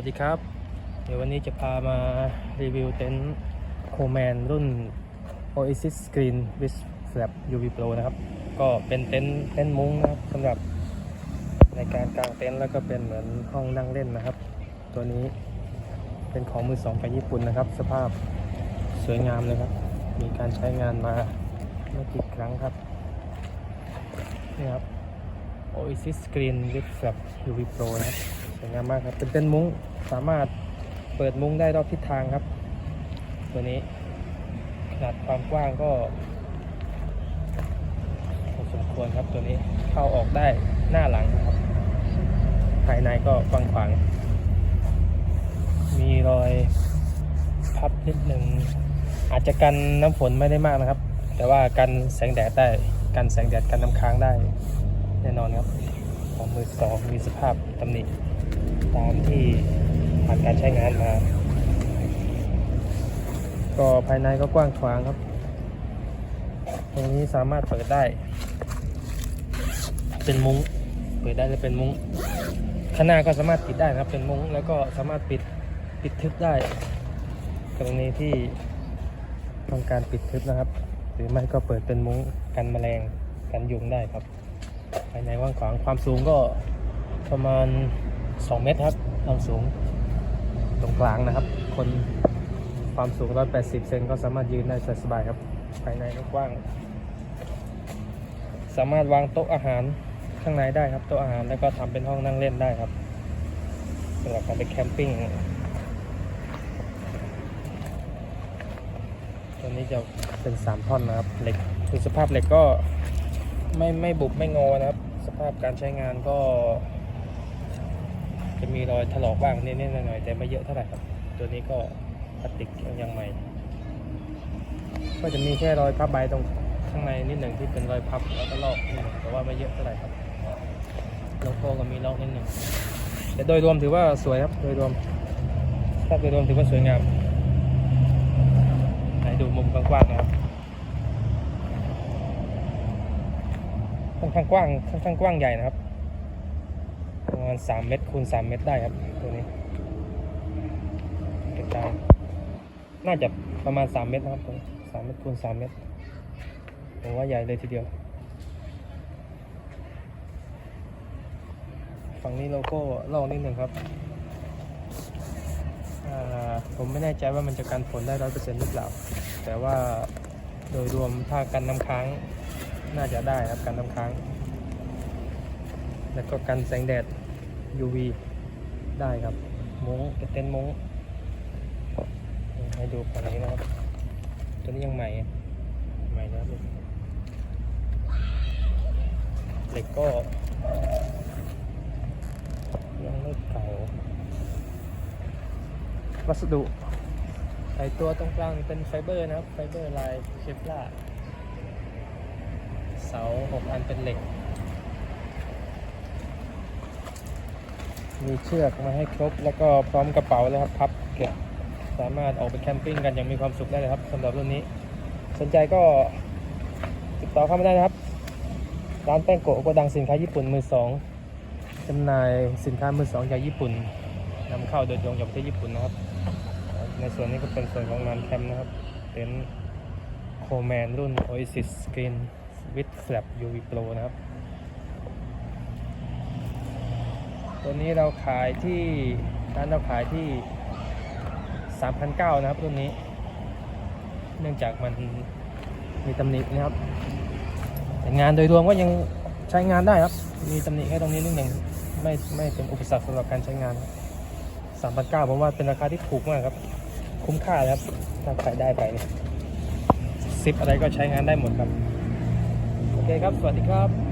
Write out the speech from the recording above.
วัสดีครับ เดี๋ยววันนี้จะพามารีวิวเต็นท์โคแมนรุ่น Oasis Screen with Flap UV Pro นะครับ ก็เป็นเต็นท์เต็นท์มุ้งนะครับสำหรับในการกางเต็นท์แล้วก็เป็นเหมือนห้องนั่งเล่นนะครับ ตัวนี้เป็นของมือสองจากญี่ปุ่นนะครับ สภาพสวยงามเลยครับ มีการใช้งานมาไม่กี่ครั้งครับนี่ครับ Oasis Screen with Flap UV Pro นะครับ สวยงามมากครับ เป็นเต็นท์มุ้งสามารถเปิดมุ้งได้รอบทิศทางครับ ตัวนี้ขนาดความกว้างก็พอสมควรครับตัวนี้เข้าออกได้หน้าหลังนะครับ ภายในก็กว้างขวางมีรอยพับนิดหนึ่งอาจจะกันน้ำฝนไม่ได้มากนะครับ แต่ว่ากันแสงแดดได้กันแสงแดดกันน้ำค้างได้ แน่นอนครับของมือสองมีสภาพตำหนิ ตามที่ผ่านการใช้งานมา ก็ภายในก็กว้างขวางครับ ตรงนี้สามารถเปิดได้ เป็นมุ้ง เปิดได้จะเป็นมุ้ง ข้างหน้าก็สามารถปิดได้นะครับเป็นมุ้ง แล้วก็สามารถปิดปิดทึบได้ ตรงนี้ที่ต้องการปิดทึบนะครับ หรือไม่ก็เปิดเป็นมุ้งกันแมลงกันยุงได้ครับ ภายในกว้างขวางความสูงก็ประมาณ 2 เมตรครับความสูง ตรงกลางนะครับ คนความสูง 180 เซนก็สามารถยืนได้สบายครับ ภายในกว้าง สามารถวางโต๊ะอาหารข้างในได้ครับโต๊ะอาหารแล้วก็ทำเป็นห้องนั่งเล่นได้ครับสำหรับการไปแคมปิ้งตัวนี้จะเป็น 3 ท่อนนะครับเหล็กคือสภาพเหล็กก็ไม่ไม่บุบไม่งอนะครับ สภาพการใช้งานก็ จะมีรอยถลอกบ้างนิดๆหน่อยๆแต่ไม่เยอะเท่าไหร่ครับ ตัวนี้ก็พลาสติกยังใหม่ ก็จะมีแค่รอยพับใบตรงข้างในนิดหนึ่งที่เป็นรอยพับแล้วก็ลอกนิดหนึ่งแต่ว่าไม่เยอะเท่าไหร่ครับโลโก้ก็มีลอกนิดหนึ่งแต่โดยรวมถือว่าสวยครับ โดยรวมถ้าโดยรวมถือว่าสวยงามไหนดูมุมกว้างๆนะครับค่อนข้างกว้างค่อนข้างกว้างใหญ่นะครับ ณสามเมตรคูณสามเมตรได้ครับตัวนี้เกระจายน่าจะประมาณสามเมตรนะครับตัวนี้สามเมตรคูณสามเมตรผมว่าใหญ่เลยทีเดียว ฝั่งนี้โลโก้ลอกนิดหนึ่งครับผมไม่แน่ใจว่ามันจะกันฝนได้ร้อยเปอร์เซ็นต์หรือเปล่า แต่ว่าโดยรวมถ้ากันน้ำค้างน่าจะได้ครับกันน้ำค้าง แล้วก็กันแสงแดด UV ได้ครับมุ้งเป็นเต็นท์มุ้งให้ดูฝั่งนี้นะครับ ตัวนี้ยังใหม่ ใหม่นะครับเหล็กก็ยังไม่เก่าวัสดุไอตัวตรงกลางเป็นไฟเบอร์นะครับ ไฟเบอร์ลายเคปลาเสาหกอันเป็นเหล็ก มีเชือกมาให้ครบ แล้วก็พร้อมกระเป๋าเลยครับพับเก็บสามารถออกไปแคมปิ้งกันอย่างมีความสุขได้เลยครับสำหรับรุ่นนี้ สนใจก็ติดต่อเข้ามาได้นะครับ ร้านแป้งโกะโกดังสินค้าญี่ปุ่นมือสองจำหน่ายสินค้ามือสองจากญี่ปุ่นนำเข้าโดยตรงจากประเทศญี่ปุ่นนะครับ ในส่วนนี้ก็เป็นส่วนของงานแคมป์นะครับเต็นท์โคแมนรุ่น Oasis Screen with Flap UV Pro นะครับ ตัวนี้เราขายที่ร้านเราขายที่3,900นะครับรุ่นนี้ เนื่องจากมันมีตำหนินะครับ แต่งานโดยรวมก็ยังใช้งานได้ครับ มีตำหนิแค่ตรงนี้นิดหนึ่งไม่ไม่เป็นอุปสรรคสำหรับการใช้งานครับ3,900ผมว่าเป็นราคาที่ถูกมากครับ คุ้มค่าเลยครับ ถ้าใครได้ไปเนี่ยซิปอะไรก็ใช้งานได้หมดครับ โอเคครับ สวัสดีครับ